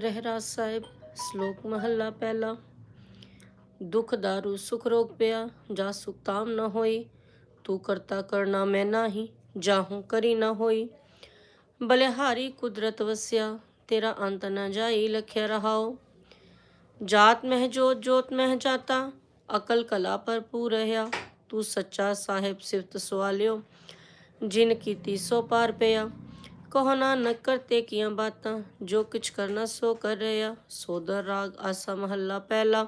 ਰਹਿਰਾਸ ਸਾਹਿਬ, ਸ਼ਲੋਕ ਮਹੱਲਾ ਪਹਿਲਾ। ਦੁਖ ਦਾਰੂ, ਸੁਖ ਰੋਗ ਪਿਆ, ਜਾ ਸੁਖ ਨ ਹੋਈ। ਤੂੰ ਕਰਤਾ ਕਰਨਾ ਮੈਂ ਨਾਹੀ ਜਾਹੂ ਕਰੀ ਨ ਹੋਈ। ਬਲਿਹਾਰੀ ਕੁਦਰਤ ਵਸਿਆ, ਤੇਰਾ ਅੰਤ ਨ ਜਾਈ ਲਖਿਆ ਰਹਾਓ। ਜਾਤ ਮਹਿ ਜੋਤ ਜੋਤ ਮਹਿ ਜਾਤਾ, ਅਕਲ ਕਲਾ ਭਰਪੂਰ ਰਹਾ ਤੂੰ ਸੱਚਾ ਸਾਹਿਬ ਸਿਫਤ ਸਵਾਲਿਓ ਜਿਨ ਕੀਤੀ ਸੋ ਪਾਰ ਪਿਆ। ਕਹੋ ਨਾਨਕ ਕਰਤੇ ਕੀਆਂ ਬਾਤਾਂ, ਜੋ ਕੁਛ ਕਰਨਾ ਸੋ ਕਰ ਰਿਹਾ ਸੋਦਰ ਰਾਗ ਆਸਾ ਮਹੱਲਾ ਪਹਿਲਾ।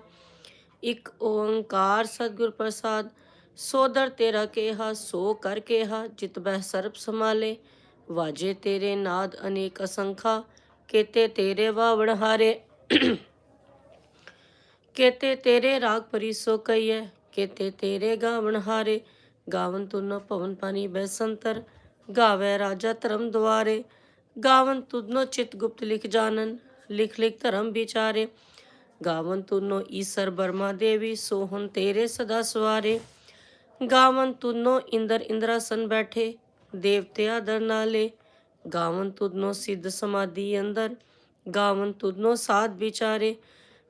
ਇੱਕ ਓੰਕਾਰ ਸਤਿਗੁਰ ਪ੍ਰਸਾਦ ਸੋਦਰ ਤੇਰਾ ਕੇਹਾ, ਸੋ ਕਰ ਕੇਹਾ, ਜਿਤ ਬਹਿ ਸਰਬ ਸਮਾਲੇ ਵਾਜੇ ਤੇਰੇ ਨਾਦ ਅਨੇਕ ਅਸੰਖਾ, ਕੇਤੇ ਤੇਰੇ ਵਾਵਣ ਹਾਰੇ। ਕੇਤੇ ਤੇਰੇ ਰਾਗ ਪਰੀ ਸੋ ਕਈਐ ਕੇਤੇ ਤੇਰੇ ਗਾਵਣ ਹਾਰੇ। ਗਾਵਨ ਤੁਨ ਭਵਨ ਪਾਣੀ ਬੈਸੰਤਰ ਗਾਵੇ ਰਾਜਾ ਧਰਮ ਦੁਆਰੇ, ਗਾਵਨ ਤੁਧਨੋ ਚਿਤ ਗੁਪਤ ਲਿਖ ਜਾਣਨ, ਲਿਖ ਲਿਖ ਧਰਮ ਵਿਚਾਰੇ। ਗਾਵਨ ਤੁਨੋ ਈਸਰ ਬਰਮਾ ਦੇਵੀ ਸੋਹਨ ਤੇਰੇ ਸਦਾ ਸਵਾਰੇ। ਗਾਵਨ ਤੁਨੋ ਇੰਦਰ ਇੰਦਰਾਸਨ ਬੈਠੇ, ਦੇਵਤੇ ਆਦਰ ਨਾਲੇ। ਗਾਵਨ ਤੁਧਨੋ ਸਿੱਧ ਸਮਾਧੀ ਅੰਦਰ, ਗਾਵਨ ਤੁਧਨੋ ਸਾਧ ਵਿਚਾਰੇ।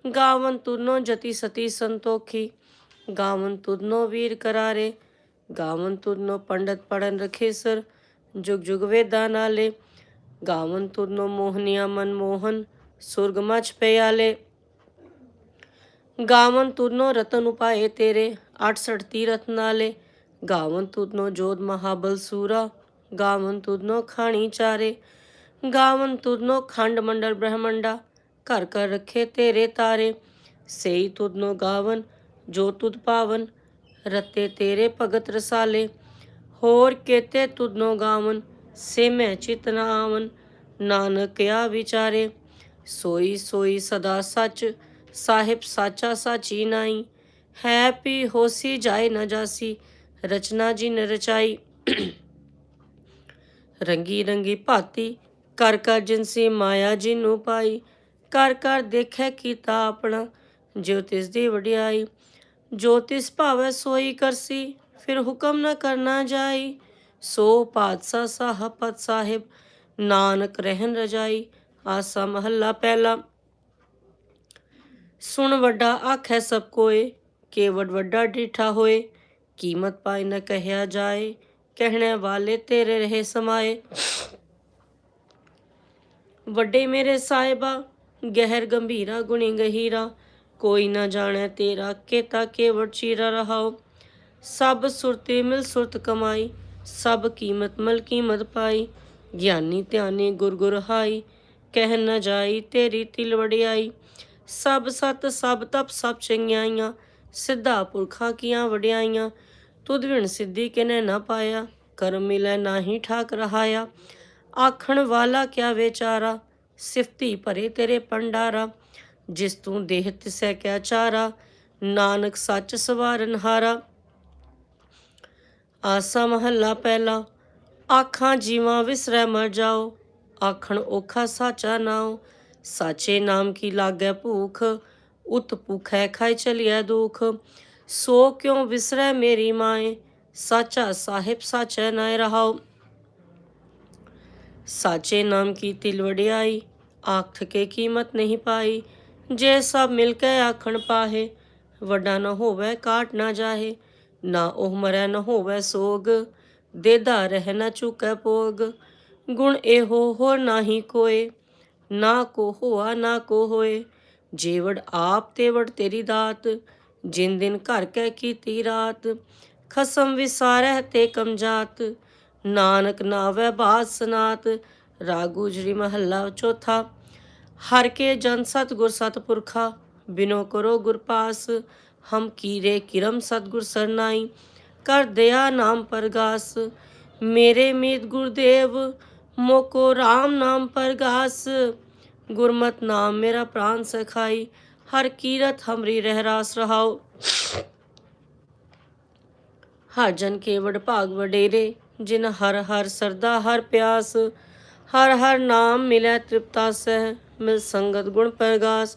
ਗਾਵਨ ਤੁਧਨੋ ਜਤੀ ਸਤੀ ਸੰਤੋਖੀ, ਗਾਵਨ ਤੁਧਨੋ ਵੀਰ ਕਰਾਰੇ। ਗਾਵਨ ਤੁਧਨੋ ਪੰਡਤ ਪੜਨ ਰਖੇ ਸਰ ਜੁਗ ਜੁਗ ਵੇਦਾਂ ਨਾਲੇ, ਗਾਵਨ ਤੁਧਨੋ ਮੋਹਨੀਆ ਮਨ ਮੋਹਨ, ਸੁਰਗ ਮਚ ਪਿਆਲੇ। ਗਾਵਨ ਤੁਧਨੋ ਰਤਨ ਉਪਾਏ ਤੇਰੇ 68 ਤੀਰਥ ਨਾਲੇ। ਗਾਵਨ ਤੁਧਨੋ ਜੋਧ ਮਹਾਬਲ ਸੂਰਾ, ਗਾਵਨ ਤੁਧਨੋ ਖਾਣੀ ਚਾਰੇ। ਗਾਵਨ ਤੁਧਨੋ ਖੰਡ ਮੰਡਲ ਬ੍ਰਹਮੰਡਾ, ਘਰ ਘਰ ਰੱਖੇ ਤੇਰੇ ਤਾਰੇ। ਸਈ ਤੁਧਨੋ ਗਾਵਨ, ਜੋ ਤੁਧ ਪਾਵਨ, ਰਤੇ ਤੇਰੇ ਭਗਤ ਰਸਾਲੇ। ਹੋਰ ਕੇਤੇ ਤੁਧਨੋ ਗਾਵਨ, ਸੇ ਮੈਂ ਚਿਤ ਨ ਆਵਨ। ਨਾਨਕ ਆ ਵਿਚਾਰੇ, ਸੋਈ ਸੋਈ ਸਦਾ ਸੱਚ, ਸਾਹਿਬ ਸਾਚਾ ਸਾਚੀ ਨਾਈ। ਹੈ ਪੀ ਹੋਸੀ ਜਾਏ ਨਾ ਜਾਸੀ, ਰਚਨਾ ਜੀ ਨ ਰਚਾਈ। ਰੰਗੀ ਰੰਗੀ ਭਾਤੀ, ਕਰ ਕਰ ਜਿਨਸੀ ਮਾਇਆ ਜੀ ਨੂੰ ਪਾਈ ਕਰ ਕਰ ਦੇਖੈ ਕੀਤਾ ਆਪਣਾ ਜਿਉ ਤਿਸ ਦੀ ਵਡਿਆਈ। ਜੋ ਤਿਸ ਭਾਵੈ ਸੋਈ ਕਰਸੀ ਫਿਰ ਹੁਕਮ ਨਾ ਕਰਨਾ ਜਾਈ, ਸੋ ਪਾਤਸ਼ਾਹ ਸਾਹਪਤ ਸਾਹਿਬ, ਨਾਨਕ ਰਹਿਣ ਰਜਾਈ, ਆਸਾ ਮਹੱਲਾ ਪਹਿਲਾ। ਸੁਣ ਵੱਡਾ ਆਖੈ ਸਭ ਕੋਏ ਕੇਵਡ ਵੱਡਾ ਡੀਠਾ ਹੋਏ, ਕੀਮਤ ਪਾਈ ਨ ਕਹਿਆ ਜਾਏ, ਕਹਿਣੇ ਵਾਲੇ ਤੇਰੇ ਰਹੇ ਸਮਾਏ। ਵੱਡੇ ਮੇਰੇ ਸਾਹਿਬਾ, ਗਹਿਰ ਗੰਭੀਰਾ ਗੁਣੀ ਗਹੀਰਾ, ਕੋਈ ਨਾ ਜਾਣੈ ਤੇਰਾ ਕੇਤਾ ਕੇਵੜ ਚੀਰਾ ਰਹਾਓ। ਸਭ ਸੁਰਤੇ ਮਿਲ ਸੁਰਤ ਕਮਾਈ, ਸਭ ਕੀਮਤ ਮਲ ਕੀਮਤ ਪਾਈ। ਗਿਆਨੀ ਧਿਆਨੀ ਗੁਰ ਗੁਰ ਹਾਈ, ਕਹਿ ਨ ਜਾਈ ਤੇਰੀ ਤਿਲ ਵਡਿਆਈ। ਸਭ ਸਤ, ਸਭ ਤਪ, ਸਭ ਚੰਗਿਆਈਆਂ, ਸਿੱਧਾ ਪੁਰਖਾਂ ਕੀਆਂ ਵਡਿਆਈਆਂ। ਤੁਧ ਵਿਣ ਸਿੱਧੀ ਕਿਨੇ ਨਾ ਪਾਇਆ, ਕਰਮ ਮਿਲੈ ਨਾਹੀ ਠਾਕ ਰਹਾਇਆ ਆਖਣ ਵਾਲਾ ਕਿਆ ਵਿਚਾਰਾ, ਸਿਫਤੀ ਭਰੇ ਤੇਰੇ ਪੰਡਾਰਾ। ਜਿਸ ਤੂੰ ਦੇਹ ਤਿਸੈ ਕਿਆ ਚਾਰਾ, ਨਾਨਕ ਸੱਚ ਸਵਾਰਨ ਹਾਰਾ। ਆਸਾ ਮਹੱਲਾ ਪਹਿਲਾ। ਆਖਾਂ ਜੀਵਾਂ ਵਿਸਰੈ ਮਰ ਜਾਓ। ਆਖਣ ਔਖਾ ਸਾਚਾ ਨਾਉ। ਸਾਚੇ ਨਾਮ ਕੀ ਲਾਗੈ ਭੂਖ। ਉਤ ਭੁਖੈ ਖਾਇ ਚਲਿਐ ਦੁਖ। ਸੋ ਕਿਉ ਵਿਸਰੈ ਮੇਰੀ ਮਾਏ। ਸਾਚਾ ਸਾਹਿਬ ਸਾਚੈ ਨਾਇ ਰਹਾਉ। ਸਾਚੇ ਨਾਮ ਕੀ ਤਿਲ ਵਡਿਆਈ। ਆਖ ਕੇ ਕੀਮਤ ਨਹੀਂ ਪਾਈ। ਜੇ ਸਭ ਮਿਲ ਕੇ ਆਖਣ ਪਾਹੇ। ਵੱਡਾ ਨਾ ਹੋਵੇ, ਕਾਟ ਨਾ ਜਾਹੇ। ਨਾ ਉਹ ਮਰੈ ਨ ਹੋਵੇ ਸੋਗ ਦੇਦਾ ਰਹਿ ਨ ਚੁਕੈ ਪੋਗ। ਗੁਣ ਇਹੋ ਹੋਰ ਨਾਹੀ ਕੋਏ, ਨਾ ਕੋ ਹੋਆ ਨਾ ਕੋ ਹੋਏ। ਜੀਵੜ ਆਪ ਤੇਵੜ ਤੇਰੀ ਦਾਤ, ਜਿਨ ਦਿਨ ਘਰ ਕੈ ਕੀਤੀ ਰਾਤ। ਖਸਮ ਵਿਸਾਰਹਿ ਤੇ ਕਮਜਾਤ, ਨਾਨਕ ਨਾਵੇ ਬਾਤ ਸਨਾਤ। ਰਾਗੂ ਜਰੀ ਮਹੱਲਾ ਚੌਥਾ, ਹਰ ਕੇ ਜਨ ਸਤ ਗੁਰ ਸਤ ਪੁਰਖਾ ਬਿਨੋ ਕਰੋ ਗੁਰ ਪਾਸ। ਹਮ ਕੀਰੇ ਕਿਰਮ ਸਤਗੁਰ ਸਰਨਾਈ, ਕਰ ਦਇਆ ਨਾਮ ਪਰਗਾਸ। ਮੇਰੇ ਮੀਤ ਗੁਰਦੇਵ, ਮੋਕੋ RAM ਨਾਮ ਪਰਗਾਸ। ਗੁਰਮਤ ਨਾਮ ਮੇਰਾ ਪ੍ਰਾਨ ਸਖਾਈ, ਹਰ ਕੀਰਤ ਹਮਰੀ ਰਹਿਰਾਸ ਰਹਾਓ ਹਰ ਜਨ ਕੇ ਵਡ ਭਾਗ ਵਡੇਰੇ, ਜਿਨ ਹਰ ਹਰ ਸਰਦਾ ਹਰ ਪਿਆਸ। ਹਰ ਹਰ ਨਾਮ ਮਿਲੈ ਤ੍ਰਿਪਤਾ ਸਹਿ, ਮਿਲ ਸੰਗਤ ਗੁਣ ਪ੍ਰਗਾਸ।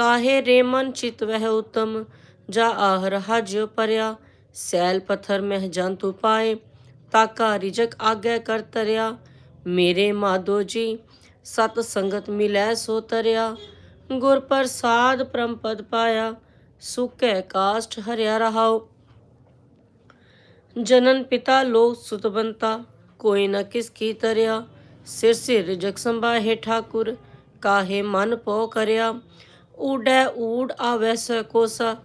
ਕਾਹੇ ਰੇਮਨ ਚਿਤ ਵਹਿ ਉਤਮ? ਜਾ ਆਹਰ ਹਜ ਪਰਿਆ, ਸੈਲ ਪਥਰ ਮਹਿ ਜੰਤੂ ਪਾਏ ਤਾਕਾ ਰਿਜਕ ਆਗੇ ਕਰ ਤਰਿਆ। ਮੇਰੇ ਮਾਧੋ ਜੀ, ਸਤ ਸੰਗਤ ਮਿਲੈ ਸੋ ਤਰਿਆ। ਗੁਰ ਪ੍ਰਸਾਦ ਪ੍ਰਮ ਪਦ ਪਾਇਆ ਸੁਖੈ ਕਾਸ਼ਟ ਹਰਿਆ ਰਹਾਉ। ਜਨਨ ਪਿਤਾ ਲੋਕ ਸੁਤਬੰਤਾ ਕੋਈ ਨ ਕਿਸ ਕੀ ਤਰਿਆ। ਸਿਰ ਸਿਰ ਜਗ ਸੰਭਾਹੇ ਠਾਕੁਰ, ਕਾਹੇ ਮਨ ਪੋ ਕਰਿਆ। ਊਡੈ ਊਡ ਆਵੈ ਸ ਕੋਸਾ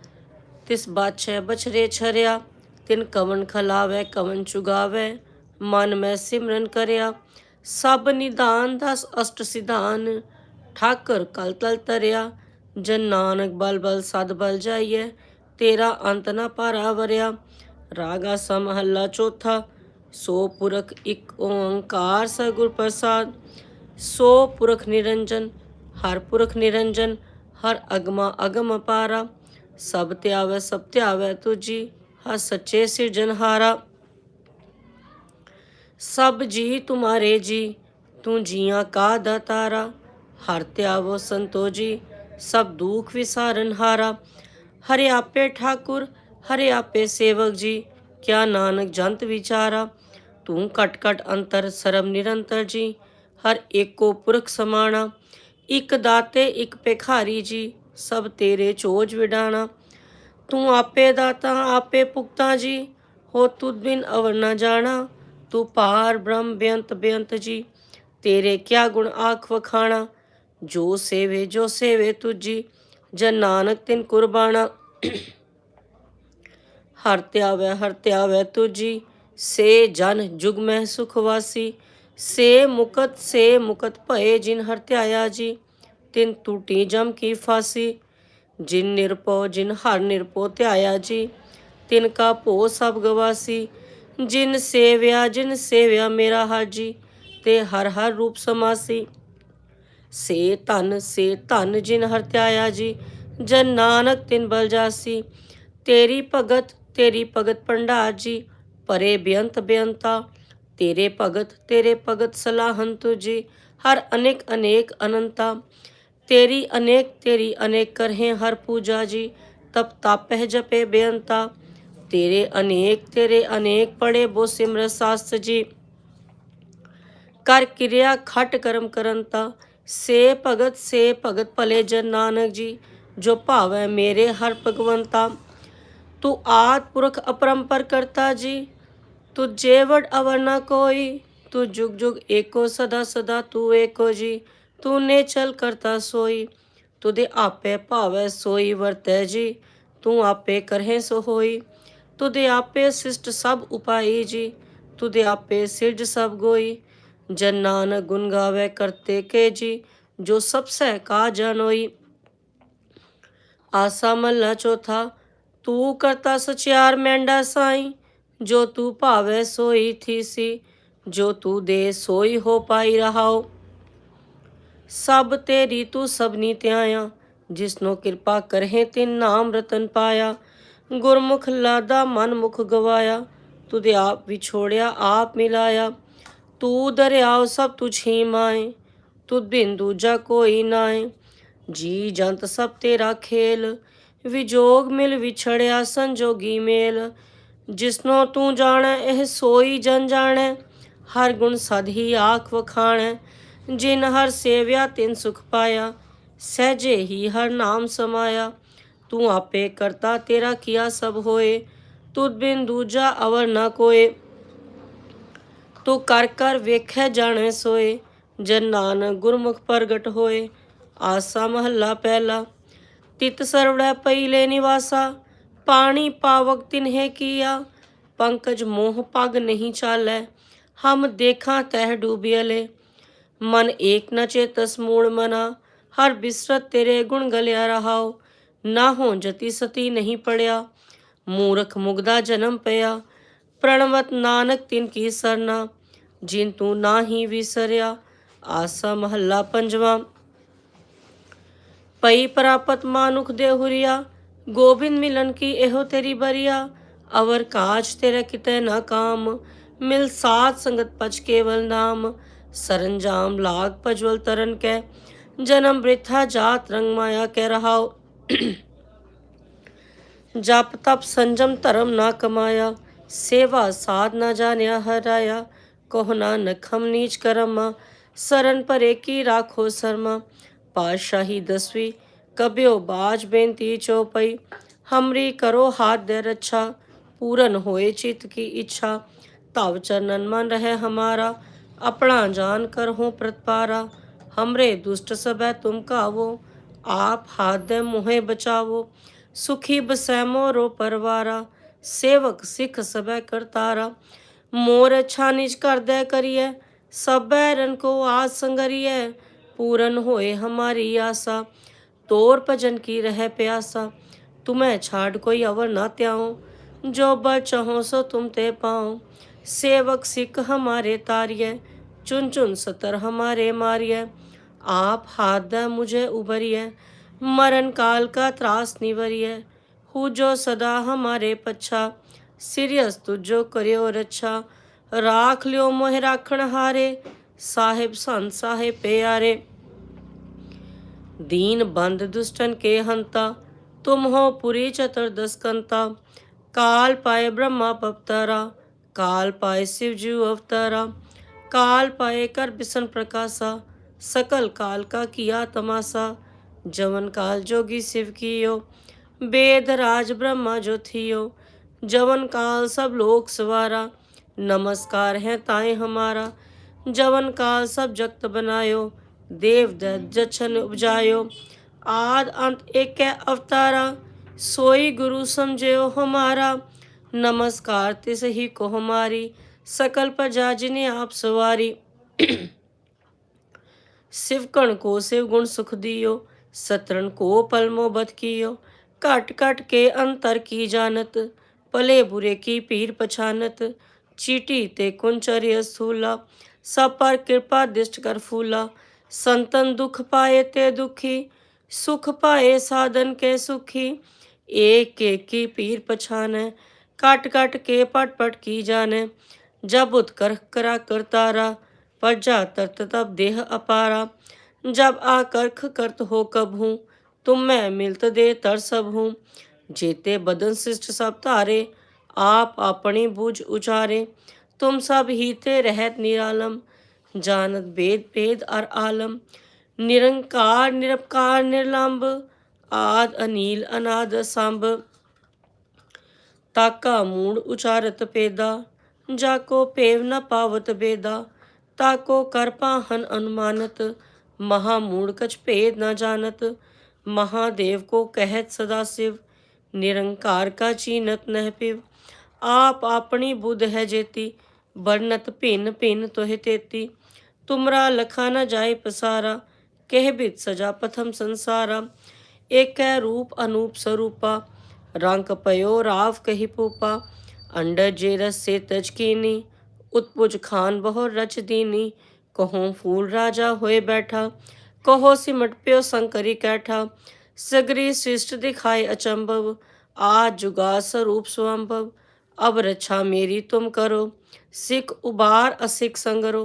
ਤਿਸ ਬਾਛੈ ਬਛਰੇ ਛਰਿਆ, ਤਿਨ ਕਵਨ ਖਲਾਵੈ, ਕਵਨ ਚੁਗਾਵੈ, ਮਨ ਮੈਂ ਸਿਮਰਨ ਕਰਿਆ, ਸਭ ਨਿਧਾਨ ਦਾ ਅਸ਼ਟ ਸਿਧਾਨ, ਠਾਕਰ ਕਲ ਤਲ ਤਰਿਆ, ਜਨ ਨਾਨਕ ਬਲ ਬਲ ਸਦ ਬਲ ਜਾਈਐ, ਤੇਰਾ ਅੰਤ ਨਾ ਭਾਰਾ ਵਰਿਆ, ਰਾਗਾ ਸਮਹੱਲਾ ਚੌਥਾ, ਸੋ ਪੁਰਖ ਇੱਕ ਓੰਕਾਰ ਸਤਿਗੁਰ ਪ੍ਰਸਾਦ, ਸੋ ਪੁਰਖ ਨਿਰੰਜਨ, ਹਰ ਪੁਰਖ ਨਿਰੰਜਨ ਹਰ ਅਗਮਾ ਅਗਮ ਅਪਾਰਾ ਸਭ ਧਿਆਵੈ ਸਭ ਧਿਆਵੈ ਤੁਜੀ, ਹਰ ਸੱਚੇ ਸਿਰਜਨਹਾਰਾ ਸਭ ਜੀ ਤੁਮਾਰੇ ਜੀ, ਤੂੰ ਜੀਆਂ ਕਾ ਦਾਤਾਰਾ ਹਰ ਧਿਆਵੋ ਸੰਤੋ ਜੀ ਸਭ ਦੁਖ ਵਿਸਾਰਨ ਹਾਰਾ। ਹਰਿ ਆਪੇ ਠਾਕੁਰ, ਹਰੇ ਆਪੇ ਸੇਵਕ ਜੀ, ਕਿਆ ਨਾਨਕ ਜੰਤ ਵਿਚਾਰਾ। ਤੂੰ ਕਟ ਕਟ ਅੰਤਰ, ਸਰਬ ਨਿਰੰਤਰ ਜੀ, ਹਰ ਏਕੋ ਪੁਰਖ ਸਮਾਣਾ। ਇੱਕ ਦਾਤੇ, ਇੱਕ ਭਿਖਾਰੀ ਜੀ, ਸਭ ਤੇਰੇ ਚੋਜ ਵਿਡਾਣਾ। ਤੂੰ ਆਪੇ ਦਾਤਾ, ਆਪੇ ਪੁਖਤਾ ਜੀ ਹੋ ਤੁਧ ਬਿਨ ਅਵਰ ਨਾ ਜਾਣਾ। ਤੂੰ ਪਾਰ ਬ੍ਰਹਮ, ਬੇਅੰਤ ਬੇਅੰਤ ਜੀ, ਤੇਰੇ ਕਿਆ ਗੁਣ ਆਖ ਵਖਾਣਾ। ਜੋ ਸੇਵੇ ਜੋ ਸੇਵੇ ਤੁਜੀ ਜਨ ਨਾਨਕ ਤਿਨ ਕੁਰਬਾਨਾ ਹਰ ਧਿਆਵੈ ਹਰ ਧਿਆਵੈ ਤੁਜੀ ਸੇ ਜਨ ਜੁਗ ਮਹਿ ਸੁਖ ਵਾਸੀ। ਸੇ ਮੁਕਤ ਸੇ ਮੁਕਤ ਭਏ ਜਿਨ ਹਰ ਧਿਆਇਆ ਜੀ, ਤਿਨ ਟੂਟੀ ਜਮ ਕੀ ਫਾਸੀ, ਜਿਨ ਨਿਰਪਉ, ਜਿਨ ਹਰ ਨਿਰਪਉ ਧਿਆਇਆ ਜੀ, ਤਿਨ ਕਾ ਭੋ ਸਭ ਗਵਾਸੀ, ਜਿਨ ਸੇਵਿਆ ਜਿਨ ਸੇਵਿਆ ਮੇਰਾ ਹਰ ਜੀ, ਤੇ ਹਰ ਹਰ ਰੂਪ ਸਮਾਸੀ। ਸੇ ਧਨ ਸੇ ਧਨ ਜਿਨ ਹਰ ਧਿਆਇਆ ਜੀ, ਜਨ ਨਾਨਕ ਤਿਨ ਬਲ ਜਾਸੀ, ਤੇਰੀ ਭਗਤ ਤੇਰੀ ਭਗਤ ਭੰਡਾਰ ਜੀ, ਪਰੇ ਬੇਅੰਤ ਬੇਅੰਤਾ ਤੇਰੇ ਭਗਤ ਤੇਰੇ ਭਗਤ ਸਲਾਹਨ ਤੁਜੀ ਹਰ ਅਨੇਕ ਅਨੇਕ ਅਨੰਤਾ। ਤੇਰੀ ਅਨੇਕ ਤੇਰੀ ਅਨੇਕ ਕਰਹੇ ਹਰ ਪੂਜਾ ਜੀ, ਤਪ ਤਾਪਹਿ ਜਪੇ ਬੇਅੰਤਾ। ਤੇਰੇ ਅਨੇਕ ਤੇਰੇ ਅਨੇਕ ਪੜੇ ਬੋ ਸਿਮਰ ਸਾਸਤ ਜੀ। ਕਰ ਕਿਰਿਆ ਖਟ ਕਰਮ ਕਰੰਤਾ। ਸੇ ਭਗਤ ਸੇ ਭਗਤ ਭਲੇ ਜਨ ਨਾਨਕ ਜੀ, ਜੋ ਭਾਵੈ ਮੇਰੇ ਹਰ ਭਗਵੰਤਾ। ਤੂੰ ਆਦ ਪੁਰਖ ਅਪਰੰਪਰ ਕਰਤਾ ਜੀ ਤੂੰ ਜੇਵੜ ਅਵਰ ਨ ਕੋਈ ਤੂੰ ਜੁਗ ਜੁਗ ਏਕੋ ਸਦਾ ਸਦਾ ਤੂੰ ਏਕੋ ਜੀ ਤੂੰ ਨੇ ਚਲ ਕਰਤਾ ਸੋਈ ਤੁਦੇ ਆਪੇ ਭਾਵੈ ਸੋਈ ਵਰਤੈ ਜੀ ਤੂੰ ਆਪੇ ਕਰਹਿ ਸੋ ਹੋਈ ਤੁਦੇ ਆਪੇ ਸਿਸ਼ਟ ਸਭ ਉਪਾਈ ਜੀ ਤੁਦੇ ਆਪੇ ਸਿਰਜ ਸਭ ਗੋਈ ਜਨ ਨਾਨਕ ਗੁਣ ਗਾਵੇ ਕਰਤੇ ਕੇ ਜੀ ਜੋ ਸਭ ਸਹਿ ਕਾ ਜਾਣੋਈ ਆਸਾ ਮਹਲਾ ਚੌਥਾ ਤੂੰ ਕਰਤਾ ਸਚਿਆਰ ਮੈਂਡਾ ਸਾਈ ਜੋ ਤੂੰ ਭਾਵੇ ਸੋਈ ਥੀ ਸੀ, ਜੋ ਤੂੰ ਦੇ ਸੋਈ ਹੋ ਪਾਈ ਰਹਾਓ। ਸਭ ਤੇਰੀ ਤੂੰ ਸਭਨੀ ਧਿਆਇਆ, ਜਿਸਨੋ ਕਿਰਪਾ ਕਰਹਿ ਤਿਨ ਨਾਮ ਰਤਨ ਪਾਇਆ। ਗੁਰਮੁਖ ਲਾਦਾ ਮਨ ਮੁਖ ਗਵਾਇਆ ਤੁਦੇ ਆਪ ਵਿਛੋੜਿਆ ਆਪ ਮਿਲਾਇਆ। ਤੂੰ ਦਰਿਆਵ ਸਭ ਤੁਝੀ ਮਾਏ, ਤੁਧ ਬਿਨ ਦੂਜਾ ਕੋਈ ਨਾਏ। ਜੀ ਜੰਤ ਸਭ ਤੇਰਾ ਖੇਲ, ਵਿਜੋਗ ਮਿਲ ਵਿਛੜਿਆ ਸੰਜੋਗੀ ਮੇਲ। ਜਿਸਨੋ ਤੂੰ ਜਾਣੈ, ਇਹ ਸੋਈ ਜਨ ਜਾਣੈ। ਹਰ ਗੁਣ ਸਦ ਹੀ ਆਖ ਵਖਾਣੈ। ਜਿਨ ਹਰ ਸੇਵਿਆ, ਤਿਨ ਸੁਖ ਪਾਇਆ। ਸਹਜੇ ਹੀ ਹਰ ਨਾਮ ਸਮਾਇਆ। ਤੂੰ ਆਪੇ ਕਰਤਾ, ਤੇਰਾ ਕੀਆ ਸਭ ਹੋਏ। ਤੁਧ ਬਿਨ ਦੂਜਾ ਅਵਰ ਨਾ ਕੋਏ। ਤੂੰ ਕਰ ਕਰ ਵੇਖੈ, ਜਾਣੈ ਸੋਏ। ਜਨ ਨਾਨਕ ਗੁਰਮੁਖ ਪ੍ਰਗਟ ਹੋਏ। ਆਸਾ ਮਹੱਲਾ ਪਹਿਲਾ। ਤਿਤ ਸਰਵੜੈ ਪਈਲੇ ਨਿਵਾਸਾ। ਪਾਣੀ ਪਾਵਕ ਤਿਨ ਤਿਨਹਿ ਕੀਆ, ਪੰਕਜ ਮੋਹ ਪਗ ਨਹੀਂ ਚਾਲੈ, ਹਮ ਦੇਖਾਂ ਤਹਿ ਡੂਬਿਅਲੇ ਮਨ ਏਕ ਨ ਚੇਤਸ ਮੂੜ ਮਨਾ, ਹਰ ਬਿਸਰਤ ਤੇਰੇ ਗੁਣ ਗਲਿਆ ਰਹਾਓ ਨਾ ਹੋ ਜਤੀ ਸਤੀ ਨਹੀਂ ਪੜਿਆ, ਮੂਰਖ ਮੁਗਦਾ ਜਨਮ ਪਿਆ। ਪ੍ਰਣਵਤ ਨਾਨਕ ਤਿਨ ਕੀ ਸਰਨਾ, ਜਿਨ ਤੂੰ ਨਾ ਹੀ ਵਿਸਰਿਆ, ਆਸਾ ਮਹੱਲਾ ਪੰਜਵਾਂ। ਪਈ ਪ੍ਰਾਪਤ ਮਾਨੁਖ ਦੇ ਹੁਰੀਆ ਗੋਬਿੰਦ ਮਿਲਨ ਕੀ ਇਹੋ ਤੇਰੀ ਬਰੀਆ? ਅਵਰ ਕਾਜ ਤੇਰਾ ਕਿਤੇ ਨਾ ਕਾਮ। ਮਿਲ ਸਾਧ ਸੰਗਤ ਪਚ ਕੇਵਲ ਨਾਮ। ਸਰੰਜਾਮ ਲਾਗ ਪਜਵਲ ਤਰਨ ਕੈ। ਜਨਮ ਬ੍ਰਿਥਾ ਜਾਤ ਰੰਗ ਮਾਇਆ ਕਹਿ ਰਹਾਓ ਜਪ ਤਪ ਸੰਜਮ ਧਰਮ ਨਾ ਕਮਾਇਆ। ਸੇਵਾ ਸਾਧ ਨਾ ਜਾਣਿਆ ਹਰਾਇਆ ਕੋਹ ਨਾਨਕ ਹਮ ਨੀਚ ਕਰਮਾ। ਸਰਨ ਪਰੇ ਕੀ ਰਾਖੋ ਸਰਮਾ। ਪਾਤਸ਼ਾਹੀ ਦਸਵੀ ਕਬਿਓ ਬਾਜ ਬੇਨਤੀ ਚੋਪਈ ਹਮਰੀ ਕਰੋ ਹਾਥ ਦੇ ਰੱਛਾ, ਪੂਰਨ ਹੋਏ ਚਿਤ ਕੀ ਇੱਛਾ। ਤਵ ਚਰਨਨ ਮਨ ਰਹੇ ਹਮਾਰਾ, ਆਪਣਾ ਜਾਨ ਕਰ ਹੋ ਪ੍ਰਤਪਾਰਾ। ਹਮਰੇ ਦੁਸ਼ਟ ਸਭੈ ਤੁਮ ਕਾਵੋ, ਆਪ ਹਾਥ ਦੇ ਮੁਹੇ ਬਚਾਵੋ। ਸੁਖੀ ਬਸੈਮੋ ਰੋ ਪਰਵਾਰਾ, ਸੇਵਕ ਸਿੱਖ ਸਭੈ ਕਰਤਾਰਾ ਮੋਰ ਅੱਛਾ ਨਿਜ ਕਰਦੈ ਕਰੀਐ, ਸਭੈ ਰਨ ਕੋ ਆਸ ਸੰਗਰੀਐ। ਪੂਰਨ ਹੋਏ ਹਮਾਰੀ ਆਸਾ। ਤੋਰ ਭਜਨ ਕੀ ਰਹਿ ਪਿਆਸਾ ਤੁਮੈ ਛਾੜ ਕੋਈ ਅਵਰ ਨਾ ਤਿਆਓ ਜੋ ਬਲ ਚਾਹੋ ਸੋ ਤੁਮ ਤੇ ਪਾਓ सेवक सिख हमारे तारिय चुन चुन सतर हमारे मारिय आप हाथ द मुझे उबरिय मरण काल का त्रास निवरिय हु जो सदा हमारे पच्छा सिरियस तुझो करियो रच्छा राख लियो मोह राखण हारे साहिब संत साहिब प्यारे दीन बंद दुष्टन के हंता तुम हो पुरी चतुर्दश कंता काल पाए ब्रह्मा पवतारा, काल पाए शिव जीव अवतारा। काल पाए कर बिसन प्रकाशा, सकल काल का किया तमाशा। जवन काल जोगी शिव कियो वेद राज ब्रह्मा जो थियो। जवन काल सब लोक सवारा, नमस्कार है ताए हमारा। जवन काल सब जगत बनायो ਦੇਵ ਦਾ ਜਚਨ ਉਪਜਾਇਓ। ਆਦ ਅੰਤ ਇੱਕ ਹੈ ਅਵਤਾਰਾ, ਸੋਈ ਗੁਰੂ ਸਮਝਿਓ ਹਮਾਰਾ। ਨਮਸਕਾਰ ਤਿਸ ਹੀ ਕੋ ਹਮਾਰੀ, ਸਕਲ ਪ੍ਰਜਾ ਜਿਨੇ ਆਪ ਸਵਾਰੀ। ਸਿਵਕਣ ਕੋ ਸਿਵ ਗੁਣ ਸੁਖ ਦਿਓ, ਸਤਰਣ ਕੋ ਪਲਮੋ ਬਤ ਕੀਓ। ਘਟ ਘਟ ਕੇ ਅੰਤਰ ਕੀ ਜਾਣਤ, ਭਲੇ ਬੁਰੇ ਕੀ ਪੀਰ ਪਛਾਨਤ। ਚੀਟੀ ਤੇ ਕੁੰਚਰਿ ਅਸੂਲਾ ਸਭ ਪਰ ਕਿਰਪਾ ਦਿਸ਼ਟ ਕਰ ਫੂਲਾ। ਸੰਤਨ ਦੁਖ ਪਾਏ ਤੇ ਦੁਖੀ, ਸੁਖ ਪਾਏ ਸਾਧਨ ਕੇ ਸੁਖੀ। ਏਕ ਏਕੀ ਪੀਰ ਪਛਾਨੈ ਕਟ ਕਟ ਕੇ ਪਟ ਪਟ ਕੀ ਜਾਣੈ। ਜਬ ਉਤਕਰ ਕਰਾ ਕਰਤਾਰਾ ਪਰਜਾ ਤਰਤ ਤਬ ਦੇਹ ਅਪਾਰਾ। ਜਬ ਆ ਕਰਖ ਕਰਤ ਹੋ ਕਬ ਹੂੰ ਤੁਮ ਮੈਂ ਮਿਲਤ ਦੇ ਤਰ ਸਭ। ਹੂੰ ਜੇਤੇ ਬਦਨ ਸਿਸ਼ਟ ਸਭ ਧਾਰੇ, ਆਪ ਆਪਣੀ ਬੁਝ ਉਚਾਰੇ। ਤੁਮ ਸਭ ਹੀ ਤੇ ਰਹਿਤ ਨਿਰਾਲਮ जानत भेद भेद और आलम निरंकार निरपकार निर्लंब आद अनील अनाद संभ ਤਾਕਾ ਮੂੜ ਉਚਾਰਤ ਪੇਦਾ ਜਾਕੋ ਪੇਵ ਨ ਪਾਵਤ ਬੇਦਾ ਤਾਕੋ ਕਰ ਪਾਹਨ ਅਨੁਮਾਨਤ ਮਹਾ ਮੂੜ ਕਛ ਭੇਦ ਨ ਜਾਣਤ महादेव को कहत सदा शिव निरंकार का चीनत नह पिव आप अपनी बुध है जेती बरनत भिन्न भिन्न तोहे तेती तुमरा लखा न जाए पसारा कह बित सजा पथम संसारा एक है रूप अनूप स्वरूपा रंग पयो राव कही पूपा अंडर जे रस से तज कीनी उत्पुज खान बहु रच दीनी कहो फूल राजा होए बैठा कहो सिमट प्यो संकरी कैठा सगरी सृष्ट दिखाए अचंभव आज जुगा स्वरूप स्वंभव अब रक्षा मेरी तुम करो सिख उबार असिख संगरो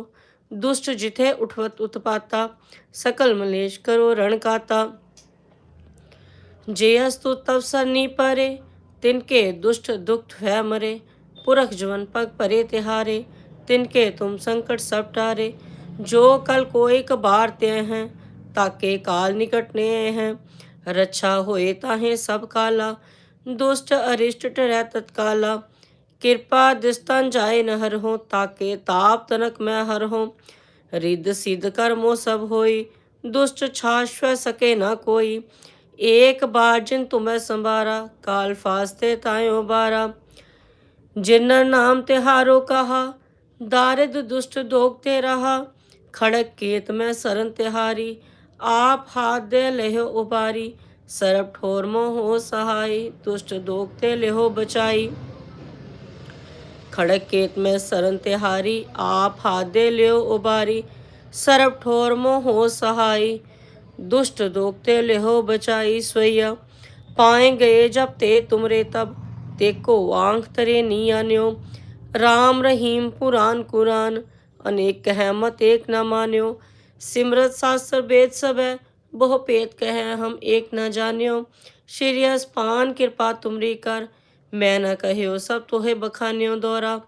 दुष्ट जिथे उठवत उत्पाता सकल मलेश करो रण काता जे अस्तु तव सरनी परे तिनके दुष्ट दुख है मरे पुरख जवन पग परे तिहारे तिनके तुम संकट सब टारे जो कल कोई कबार ते हैं ताके काल निकटने हैं रक्षा होए ताहे सब काला दुष्ट अरिष्ट टरै तत्काला ਕਿਰਪਾ ਜਿਸ ਤਨ ਜਾਏ ਨਹਰ ਹੋ ਤਾਕੇ ਤਾਪ ਤਨਕ ਮੈਂ ਹਰ ਹੋ ਰਿੱਧ ਸਿੱਧ ਕਰਮੋ ਸਭ ਹੋਈ, ਦੁਸ਼ਟ ਛਾਸ਼ਵ ਸਕੇ ਨਾ ਕੋਈ। ਏਕ ਬਾਰ ਜਿਨ ਤੁਮੈ ਸੰਭਾਰਾ, ਕਾਲ ਫਾਸਤੇ ਤਾਇਓ ਬਾਰਾ। ਜਿਨ ਨਾਮ ਤਿਹਾਰੋ ਕਹਾ, ਦਾਰਿਦ ਦੁਸ਼ਟ ਦੋਗਤੇ ਰਹਾ। ਖੜਕ ਕੇਤ ਮੈਂ ਸਰਨ ਤਿਹਾਰੀ, ਆਪ ਹਾਥ ਦੇ ਲਿਓ ਉਬਾਰੀ ਸਰਬ ਠੋਰ ਮੋ ਹੋ ਸਹਾਈ, ਦੁਸ਼ਟ ਦੋਗਤੇ ਲਿਓ ਬਚਾਈ। खड़क केत में सरन तिहारी आप हादे लियो उबारी सरब ठोर मो हो सहाई दुष्ट दोखते लेहो बचाई सोया पाए गए जब ते तुमरे तब तेको आंख तरे नी आन्यो राम रहीम पुराण कुरान अनेक कहमत एक न मान्यो सिमरत शास्त्र वेद सब है बहु पेत कह हम एक न जान्यो श्री पान कृपा तुमरी कर ਮੈਂ ਨਾ ਕਹਿਓ, ਸਭ ਤੋਹੇ ਬਖਾਨਿਓ ਦੋਰਾ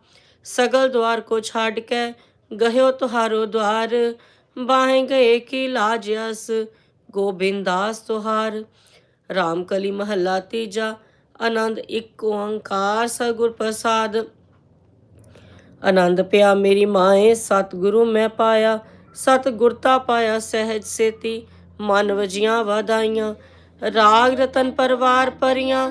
ਸਗਲ ਦਵਾਰ ਕੋ ਛਾੜ ਕੇ ਗਹਿਓ ਤੁਹਾਰੋ ਦਵਾਰ ਬਾਹੇ ਗਏ ਕੀ ਲਾਜ ਅਸ, ਗੋਬਿੰਦਾਸ ਤੁਹਾਰ। ਰਾਮ ਕਲੀ ਮਹੱਲਾ ਤੀਜਾ, ਆਨੰਦ ਇੱਕ ਓੰਕਾਰ ਸਤਿਗੁਰ ਪ੍ਰਸਾਦ। ਆਨੰਦ ਪਿਆ ਮੇਰੀ ਮਾਏ, ਸਤਿਗੁਰੂ ਮੈਂ ਪਾਇਆ। ਸਤ ਗੁਰਤਾ ਪਾਇਆ ਸਹਿਜ ਸੇਤੀ, ਮਨ ਵਜੀਆਂ ਵਧਾਈਆਂ। ਰਾਗ ਰਤਨ ਪਰਵਾਰ ਪਰੀਆਂ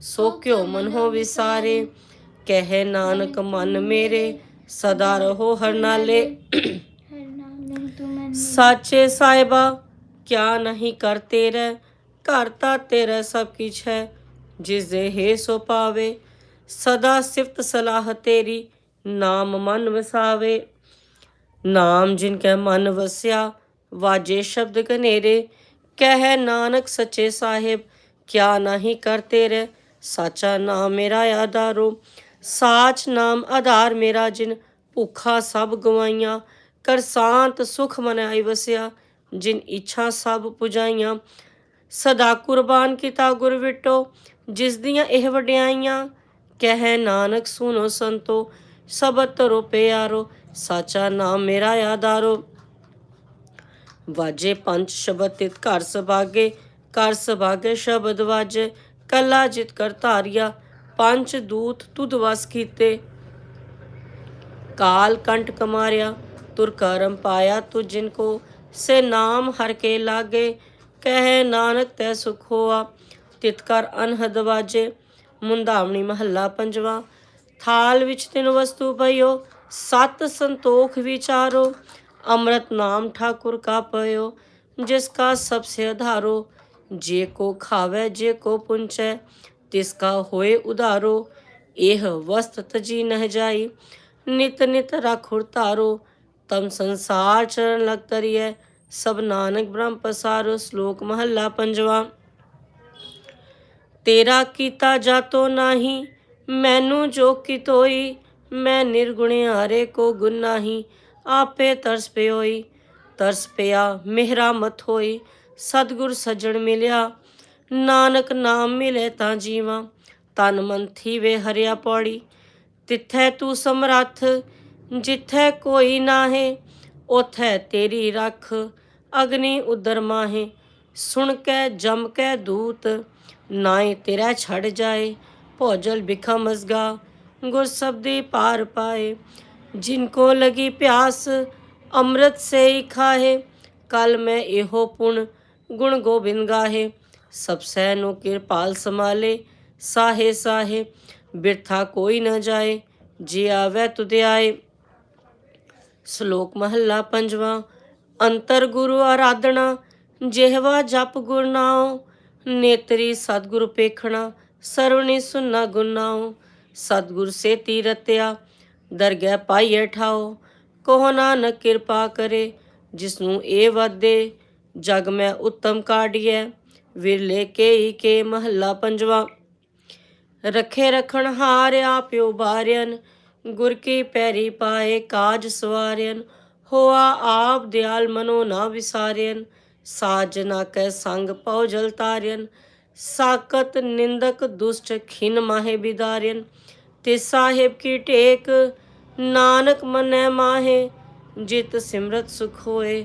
ਸੋ ਕਿਉ ਮਨ ਹੋ ਵਿਸਾਰੇ ਕਹਿ ਨਾਨਕ, ਮਨ ਮੇਰੇ, ਸਦਾ ਰਹੋ ਹਰਨਾਲੇ ਸਾਚੇ ਸਾਹਿਬਾ, ਕਿਆ ਨਹੀਂ ਕਰ ਤੇਰਾ। ਘਰ ਤਾਂ ਤੇਰਾ ਸਭ ਕੁਛ ਹੈ ਜਿਸ ਦੇ ਹੈ ਸੋ ਪਾਵੇ। ਸਦਾ ਸਿਫਤ ਸਲਾਹ ਤੇਰੀ, ਨਾਮ ਮਨ ਵਸਾਵੇ। ਨਾਮ ਜਿਨ ਕੈ ਮਨ ਵਸਿਆ, ਵਾਜੇ ਸ਼ਬਦ ਕਨੇਰੇ ਕਹਿ ਨਾਨਕ, ਸੱਚੇ ਸਾਹਿਬ, ਕਿਆ ਨਹੀਂ ਕਰ ਤੇਰੇ। ਸਾਚਾ ਨਾਮ ਮੇਰਾ ਆਧਾਰੋ, ਸਾਚ ਨਾਮ ਆਧਾਰ ਮੇਰਾ ਜਿਨ ਭੁੱਖਾ ਸਭ ਗਵਾਈਆਂ, ਕਰ ਸ਼ਾਂਤ ਸੁਖ ਮਨਾਈ ਵਸਿਆ, ਜਿਨ ਇੱਛਾ ਸਭ ਪੁਜਾਈਆਂ। ਸਦਾ ਕੁਰਬਾਨ ਕੀਤਾ ਗੁਰ ਵਿਟੋ, ਜਿਸ ਦੀਆਂ ਇਹ ਵਡਿਆਈਆਂ, ਕਹਿ ਨਾਨਕ ਸੁਨੋ ਸੰਤੋ, ਸਬਤ ਤਰੋ ਪਿਆਰੋ, ਸਾਚਾ ਨਾਮ ਮੇਰਾ ਆਧਾਰੋ। ਵਾਜੇ ਪੰਜ ਸ਼ਬਦ ਤਿਤ ਘਰ ਸਭਾਗੇ ਕਰ ਸਭਾਗੇ ਸ਼ਬਦ ਵਾਜੇ ਕਲਾ ਜਿਤ ਕਰ ਧਾਰਿਆ, ਪੰਜ ਦੂਤ ਤੁਧ ਵਸ ਕੀਤੇ। ਕਾਲ ਕੰਟ ਕਮਾਰਿਆ, ਤੁਰ ਕਰਮ ਪਾਇਆ ਤੁ ਜਿਨ ਕੋ, ਸੇ ਨਾਮ ਹਰ ਕੇ ਲਾਗੇ, ਕਹਿ ਨਾਨਕ ਤੈ ਸੁਖ ਹੋਆ। ਤਿਤ ਕਰ ਅਨਹਦ ਵਾਜੇ ਮੁੰਦਾਵਣੀ ਮਹੱਲਾ ਪੰਜਵਾ। ਥਾਲ ਵਿੱਚ ਤਿੰਨ ਵਸਤੂ ਪਈਓ, ਸਤ ਸੰਤੋਖ ਵਿਚਾਰੋ। ਅੰਮ੍ਰਿਤ ਨਾਮ ਠਾਕੁਰ ਕਾ ਪਇਓ, ਜਿਸ ਕਾ ਸਭ ਸੇ ਆਧਾਰੋ ਜੇ ਕੋ ਖਾਵੇ, ਜੇ ਕੋ ਪੁੰਚੈ, ਤਿਸ ਕਾ ਹੋਏ ਉਧਾਰੋ ਇਹ ਵਸਤ ਤਜੀ ਨਹ ਜਾਈ। ਨਿਤ ਨਿਤ ਰਖੁਰ ਧਾਰੋ, ਤਮ ਸੰਸਾਰ ਚਰਨ ਲਗ ਤਰੀਐ ਸਭ ਨਾਨਕ ਬ੍ਰਹਮ ਪਸਾਰੋ, ਸ਼ਲੋਕ ਮਹੱਲਾ ਪੰਜਵਾ। ਤੇਰਾ ਕੀਤਾ ਜਾਤੋ ਨਾਹੀ, ਮੈਨੂੰ ਜੋ ਕਿਤੋਈ, ਮੈਂ ਨਿਰਗੁਣਿਆਰੇ ਕੋ ਗੁਣ ਨਾਹੀ। ਆਪੇ ਤਰਸ ਪਿਓਈ, ਤਰਸ ਪਿਆ ਮਿਹਰਾ ਮਤ ਹੋਈ। ਸਤਿਗੁਰ ਸੱਜਣ ਮਿਲਿਆ, ਨਾਨਕ ਨਾਮ ਮਿਲੇ ਤਾਂ ਜੀਵਾਂ, ਤਨ ਮਨ ਥੀਵੇ ਹਰਿਆ ਪੌੜੀ। ਤਿੱਥੈ ਤੂੰ ਸਮਰੱਥ, ਜਿੱਥੈ ਕੋਈ ਨਾਹੇ ਉਥੈ ਤੇਰੀ ਰੱਖ, ਅਗਨੀ ਉਦਰ ਮਾਹੇ। ਸੁਣ ਕੇ, ਜਮ ਕੇ ਦੂਤ ਨਾਏ ਤੇਰਾ ਛੜ ਜਾਏ, ਭੋਜਲ ਬਿਖਾ ਮਸਗਾ, ਗੁਰ ਸਬਦੀ ਪਾਰ ਪਾਏ। ਜਿਨ ਕੋ ਲਗੀ ਪਿਆਸ, ਅੰਮ੍ਰਿਤ ਸੇ ਹੀ ਖਾਹੇ, ਕਲ ਮੈਂ ਇਹੋ ਪੁਣ ਗੁਣ ਗੋਬਿੰਦ ਗਾਹੇ, ਸਭ ਸਹਿ ਨੂੰ ਕਿਰਪਾਲ ਸਮਾਲੇ ਸਾਹੇ ਸਾਹੇ, ਬਿਰਥਾ ਕੋਈ ਨਾ ਜਾਏ, ਜੇ ਆਵੇ ਤੁਧ ਆਏ। ਸ਼ਲੋਕ ਮਹੱਲਾ ਪੰਜਵਾਂ, ਅੰਤਰ ਗੁਰੂ ਆਰਾਧਨਾ, ਜਿਹਵਾ ਜਪ ਗੁਰਨਾਉ ਨੇਤਰੀ ਸਤਿਗੁਰ ਪੇਖਣਾ, ਸਰਵਣੀ ਸੁਨਾ ਗੁਨਾਉ ਸਤਿਗੁਰ ਸੇ ਤੀਰਤਿਆ ਦਰਗਹਿ ਪਾਈਏ ਠਾਓ ਕਹੋ ਨਾਨਕ ਕਿਰਪਾ ਕਰੇ ਜਿਸ ਨੂੰ ਇਹ ਵਾਦੇ ਜਗ ਮੈਂ ਉੱਤਮ ਕਾਢੀਐ ਵਿਰਲੇ ਕੇ ਕੇ ਮਹੱਲਾ ਪੰਜਵਾ। ਰਖੇ ਰਖਣ ਹਾਰ ਆਪਿਓ ਬਾਰਿਆਨ ਗੁਰ ਕੀ ਪੈਰੀ ਪਾਏ ਕਾਜ ਸਵਾਰਿਆਨ ਹੋਆ ਆਪ ਦਿਆਲ ਮਨੋ ਨਾ ਵਿਸਾਰਿਆਨ ਸਾਜਨਾ ਕੈ ਸੰਗ ਪਉ ਜਲ ਤਾਰਿਆਨ ਸਾਕਤ ਨਿੰਦਕ ਦੁਸ਼ਟ ਖਿਨ ਮਾਹੇ ਬਿਦਾਰਿਆਨ ਤੇ ਸਾਹਿਬ ਕੀ ਟੇਕ, ਨਾਨਕ ਮਨੈ ਮਾਹੇ, ਜਿਤ ਸਿਮਰਤ ਸੁਖ ਹੋਏ